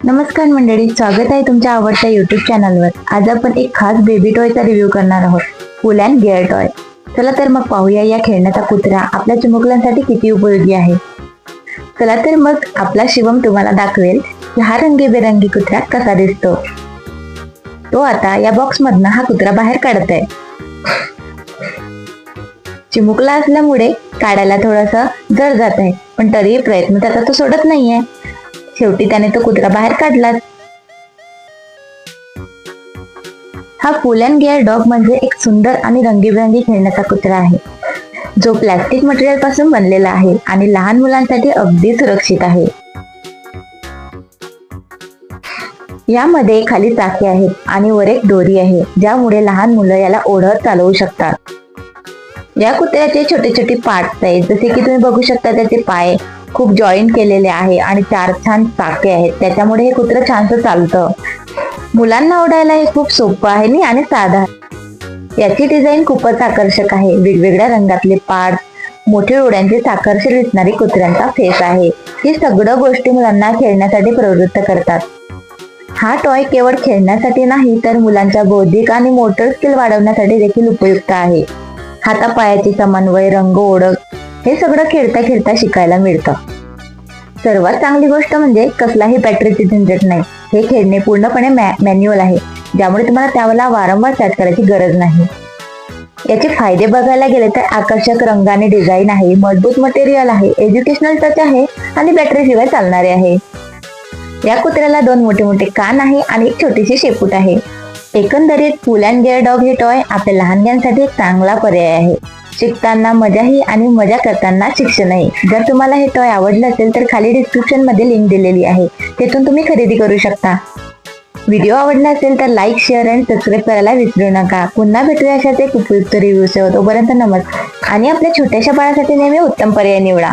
नमस्कार मंडळी स्वागत आहे तुमच्या आवडत्या युट्यूब चॅनलवर आज आपण एक खास बेबी टॉयचा रिव्ह्यू करणार आहोत फुल अँड गेअर टॉय चला तर मग पाहूया या खेळण्याचा कुत्रा आपल्या चिमुकल्यांसाठी किती उपयोगी आहे. चला तर मग आपला शिवम तुम्हाला दाखवेल की हा रंगीबेरंगी कुत्रा कसा दिसतो. तो आता या बॉक्समधनं हा कुत्रा बाहेर काढत आहे चिमुकला असल्यामुळे काढायला थोडस जड जात आहे पण तरीही प्रयत्न त्याचा तो सोडत नाहीये. शेवटी त्याने तो कुत्रा बाहेर काढला हा फुल अँड गिअर डॉग म्हणजे एक सुंदर आणि रंगीबेरंगी खेळण्याचा कुत्रा आहे. जो प्लॅस्टिक मटेरियलपासून बनलेला आहे आणि लहान मुलांसाठी अगदी सुरक्षित आहे. यामध्ये खाली चाके आहेत आणि वर एक दोरी आहे ज्यामुळे लहान मुलं याला ओढत चालवू शकतात. या कुत्र्याचे छोटे छोटे पार्ट्स आहेत जसे की तुम्ही बघू शकता त्याचे पाय खूप जॉईंट केलेले आहे आणि चार छान चाके आहेत. त्याच्यामुळे हे कुत्रं छानसं चालतं. मुलांना ओढायला हे खूप सोपं आहे नी आणि साधा याची डिझाईन खूपच आकर्षक आहे. वेगवेगळ्या रंगातले पार्ट मोठे डोळ्यांचे साखरशीर दिसणारी कुत्र्यांचा फेस आहे. ही सगळं गोष्टी मुलांना खेळण्यासाठी प्रवृत्त करतात. हा टॉय केवळ खेळण्यासाठी नाही तर मुलांच्या बौद्धिक आणि मोटर स्किल वाढवण्यासाठी देखील उपयुक्त आहे. हातापायाची समन्वय रंग ओळख हे सगळं खेळता खेळता शिकायला मिळतं. सर्वात चांगली गोष्ट म्हणजे कसलाही बॅटरीची झंझट नाही. हे खेळणे पूर्णपणे मॅन्युअल आहे. ज्यामुळे तुम्हाला त्याला वारंवार चार्ज करायची गरज नाही. याचे फायदे बघायला गेले तर आकर्षक रंगाने डिझाईन आहे मजबूत मटेरियल आहे एज्युकेशनल टच आहे आणि बॅटरी शिवाय चालणारे आहे. या कुत्र्याला दोन मोठे मोठे कान आहे आणि एक छोटीशी शेपूट आहे. एकंदरीत फुल अँड गेअर डॉग हे टॉय आपल्या लहानग्यांसाठी एक चांगला पर्याय आहे. शिकताना मजाही आणि मजा करताना शिक्षणही जर तुम्हाला हे टॉय आवडलं असेल तर खाली डिस्क्रिप्शनमध्ये लिंक दिलेली आहे. तेथून तुम्ही खरेदी करू शकता. व्हिडिओ आवडला असेल तर लाईक शेअर आणि सबस्क्राईब करायला विसरू नका. पुन्हा भेटूया अशाच एक उपयुक्त रिव्ह्यू तोपर्यंत नमस्कार आणि आपल्या छोट्याशा बाळासाठी नेहमी उत्तम पर्याय निवडा.